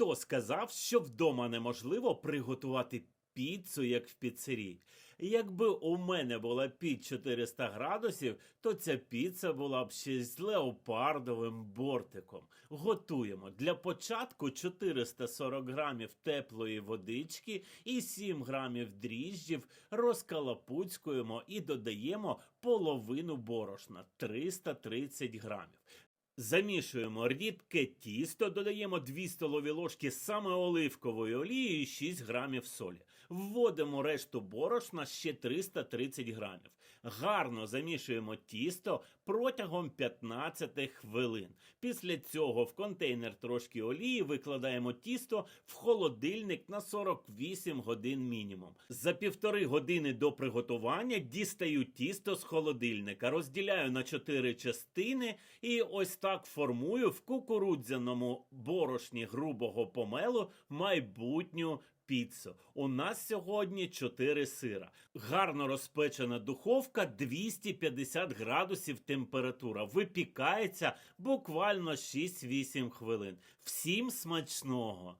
Хто сказав, що вдома неможливо приготувати піцу, як в піцерії? Якби у мене була піч 400 градусів, то ця піца була б ще з леопардовим бортиком. Готуємо для початку 440 грамів теплої водички і 7 грамів дріжджів розкалапуцькуємо і додаємо половину борошна 330 грамів. Замішуємо рідке тісто, додаємо 2 столові ложки саме оливкової олії і 6 грамів солі. Вводимо решту борошна ще 330 грамів. Гарно замішуємо тісто протягом 15 хвилин. Після цього в контейнер трошки олії викладаємо тісто в холодильник на 48 годин мінімум. За півтори години до приготування дістаю тісто з холодильника, розділяю на 4 частини і ось так формую в кукурудзяному борошні грубого помелу майбутню піцу. У нас сьогодні 4 сира. Гарно розпечена духовка 250 градусів температура. Випікається буквально 6-8 хвилин. Всім смачного!